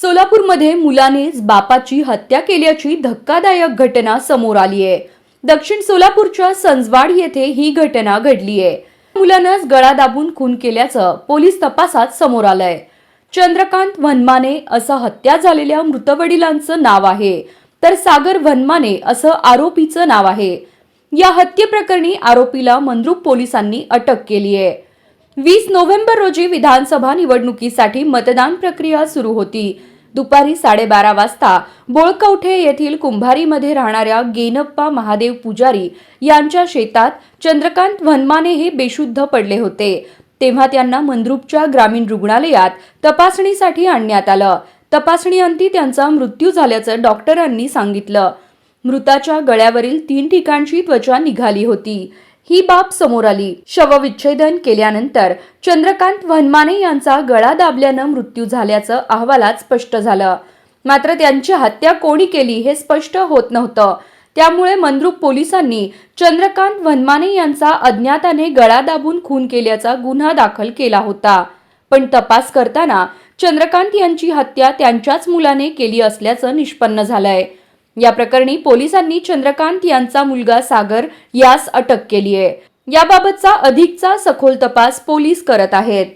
सोलापूरमध्ये मुलानेच बापाची हत्या केल्याची धक्कादायक घटना समोर आली आहे. दक्षिण सोलापूरच्या संजवाड येथे ही घटना घडली आहे. मुलानंच गळा दाबून खून केल्याचं पोलीस तपासात समोर आलंय. चंद्रकांत वनमाने असं हत्या झालेल्या मृत वडिलांचं नाव आहे. तर सागर वनमाने असं आरोपीचं नाव आहे. या हत्येप्रकरणी आरोपीला मंद्रुप पोलिसांनी अटक केली आहे. वीस नोव्हेंबर रोजी विधानसभा निवडणुकीसाठी मतदान प्रक्रिया सुरू होती. दुपारी साडेबारा वाजता बोळकवठे येथील कुंभारीमध्ये राहणाऱ्या गेनप्पा महादेव पुजारी यांच्या शेतात चंद्रकांत वनमाने हे बेशुद्ध पडले होते. तेव्हा त्यांना मंद्रुपच्या ग्रामीण रुग्णालयात तपासणीसाठी आणण्यात आलं. तपासणीअंती त्यांचा मृत्यू झाल्याचं डॉक्टरांनी सांगितलं. मृताच्या गळ्यावरील तीन ठिकाणची त्वचा निघाली होती. ही बाब समोर आली. शवविच्छेदन केल्यानंतर चंद्रकांत वनमाने यांचा गळा दाबल्यानं मृत्यू झाल्याचं अहवालात स्पष्ट झालं. मात्र त्यांची हत्या कोणी केली हे स्पष्ट होत नव्हतं. त्यामुळे मंद्रुप पोलिसांनी चंद्रकांत वनमाने यांचा अज्ञाताने गळा दाबून खून केल्याचा गुन्हा दाखल केला होता. पण तपास करताना चंद्रकांत यांची हत्या त्यांच्याच मुलाने केली असल्याचं निष्पन्न झालंय. या प्रकरणी पोलिसांनी चंद्रकांत यांचा मुलगा सागर यास अटक केली आहे याबाबतचा अधिकचा सखोल तपास पोलीस करत आहेत.